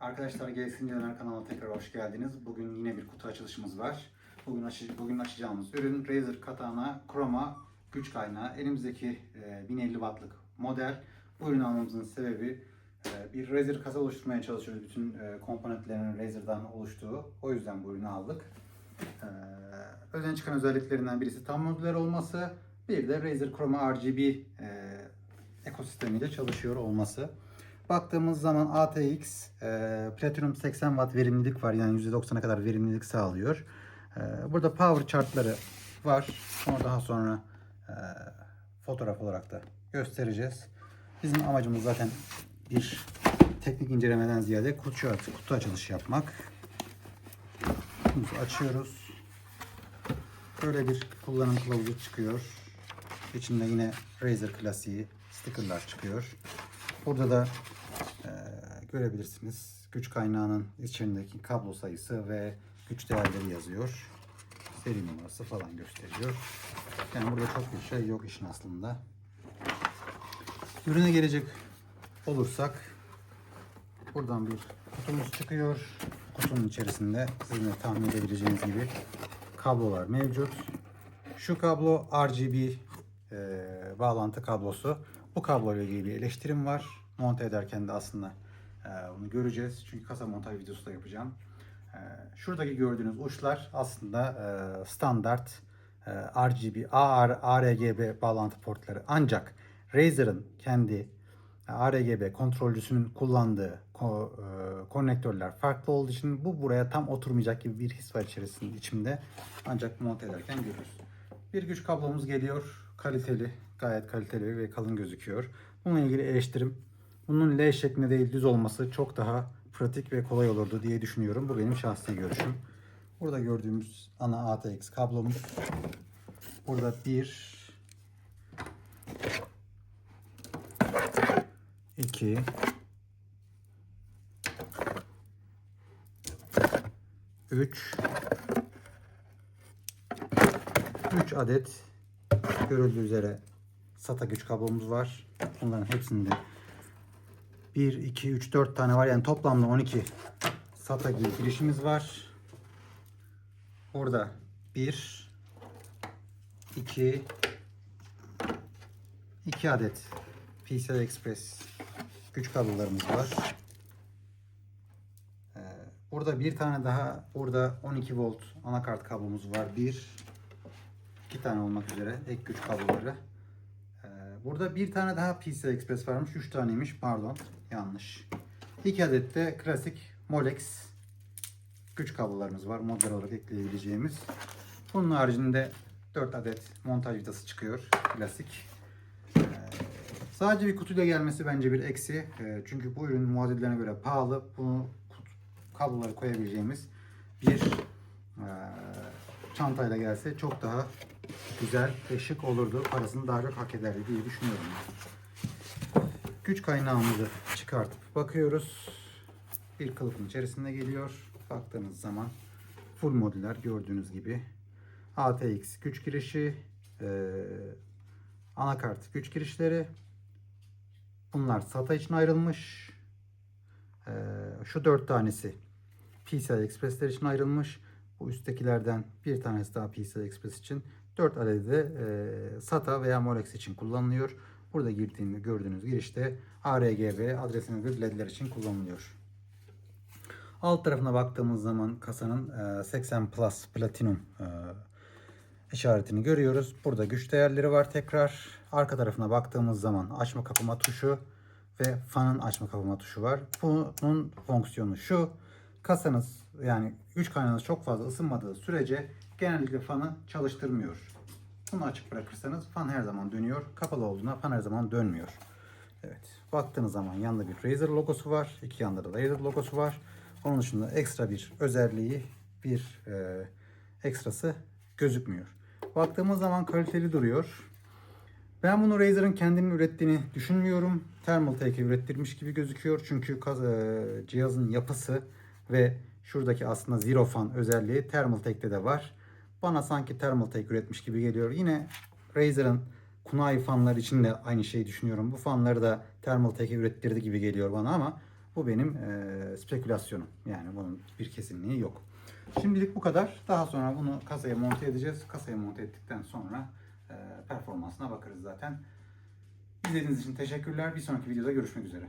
Arkadaşlar Gelsin Döner kanalına tekrar hoş geldiniz. Bugün yine bir kutu açılışımız var. Bugün, açı- bugün açacağımız ürün Razer Katana Chroma güç kaynağı. Elimizdeki e, 1050 wattlık model. Bu ürünü almamızın sebebi e, bir Razer kasa oluşturmaya çalışıyoruz. Bütün e, komponentlerin Razer'dan oluştuğu. O yüzden bu ürünü aldık. E, özen çıkan özelliklerinden birisi tam modüler olması. Bir de Razer Chroma RGB e, ekosistemiyle çalışıyor olması. Baktığımız zaman ATX e, Platinum 80 Watt verimlilik var. Yani %90'a kadar verimlilik sağlıyor. E, burada power chartları var. Onu daha sonra e, fotoğraf olarak da göstereceğiz. Bizim amacımız zaten bir teknik incelemeden ziyade kutu, kutu açılışı yapmak. Kutumuzu açıyoruz. Böyle bir kullanım kılavuzu çıkıyor. İçinde yine Razer klasiği stickerlar çıkıyor. Burada da görebilirsiniz. Güç kaynağının içindeki kablo sayısı ve güç değerleri yazıyor. Seri numarası falan gösteriyor. Yani burada çok bir şey yok işin aslında. Ürüne gelecek olursak buradan bir kutumuz çıkıyor. Kutunun içerisinde sizin de tahmin edebileceğiniz gibi kablolar mevcut. Şu kablo RGB e, bağlantı kablosu. Bu kablo ile ilgili bir eleştirim var. Monte ederken de aslında e, bunu göreceğiz. Çünkü kasa montaj videosu da yapacağım. E, şuradaki gördüğünüz uçlar aslında e, standart e, RGB, AR, RGB bağlantı portları. Ancak Razer'ın kendi e, RGB kontrolcüsünün kullandığı ko- konnektörler farklı olduğu için bu buraya tam oturmayacak gibi bir his var içerisinde içimde. Ancak monte ederken görürüz. Bir güç kablomuz geliyor. Kaliteli, gayet kaliteli ve kalın gözüküyor. Bununla ilgili eleştirim bunun L şeklinde değil düz olması çok daha pratik ve kolay olurdu diye düşünüyorum. Bu benim şahsi görüşüm. Burada gördüğümüz ana ATX kablomuz. Burada bir 2 3 3 adet görüldüğü üzere SATA güç kablomuz var. Bunların hepsinde 1, 2, 3, 4 tane var. Yani toplamda 12 SATA girişimiz var. Burada 1, 2, 2 adet PCI Express güç kablolarımız var. Ee, Burada bir tane daha burada 12 volt anakart kablomuz var. Bir, iki tane olmak üzere ek güç kabloları. Ee, Burada bir tane daha PCI Express varmış. Üç taneymiş. Pardon. Yanlış. İki adet de klasik Molex güç kablolarımız var. Model olarak ekleyebileceğimiz. Bunun haricinde 4 adet montaj vidası çıkıyor. Klasik. Ee, Sadece bir kutuyla gelmesi bence bir eksi. Ee, Çünkü bu ürün muadillerine göre pahalı. Bunu kabloları koyabileceğimiz bir e, çantayla gelse çok daha güzel ve şık olurdu. Parasını daha çok hak ederdi diye düşünüyorum. Güç kaynağımızı çıkartıp bakıyoruz. Bir kılıfın içerisinde geliyor. Baktığınız zaman full modüler gördüğünüz gibi. ATX güç girişi, e, anakart güç girişleri. Bunlar SATA için ayrılmış. E, şu dört tanesi PCI Express'ler için ayrılmış. Bu üsttekilerden bir tanesi daha PCI Express için. 4 adedi de e, SATA veya Molex için kullanılıyor. Burada girdiğinde gördüğünüz girişte ARGB adresiniz ledler için kullanılıyor. Alt tarafına baktığımız zaman kasanın e, 80 Plus Platinum e, işaretini görüyoruz. Burada güç değerleri var tekrar. Arka tarafına baktığımız zaman açma kapama tuşu ve fanın açma kapama tuşu var. Bunun fonksiyonu şu. Kasanız yani güç kaynağınız çok fazla ısınmadığı sürece genellikle fanı çalıştırmıyor. Bunu açık bırakırsanız fan her zaman dönüyor. Kapalı olduğunda fan her zaman dönmüyor. Evet. Baktığınız zaman yanında bir Razer logosu var. İki yanda da Razer logosu var. Onun dışında ekstra bir özelliği, bir e, ekstrası gözükmüyor. Baktığımız zaman kaliteli duruyor. Ben bunu Razer'ın kendinin ürettiğini düşünmüyorum. Thermaltake'e ürettirmiş gibi gözüküyor. Çünkü e, cihazın yapısı ve şuradaki aslında Zero Fan özelliği Thermaltake'te de var. Bana sanki Thermaltake üretmiş gibi geliyor. Yine Razer'ın Kunai fanlar için de aynı şeyi düşünüyorum. Bu fanları da Thermaltake ürettirdi gibi geliyor bana ama bu benim e, spekülasyonum. Yani bunun bir kesinliği yok. Şimdilik bu kadar. Daha sonra bunu kasaya monte edeceğiz. Kasaya monte ettikten sonra e, performansına bakarız zaten. İzlediğiniz için teşekkürler. Bir sonraki videoda görüşmek üzere.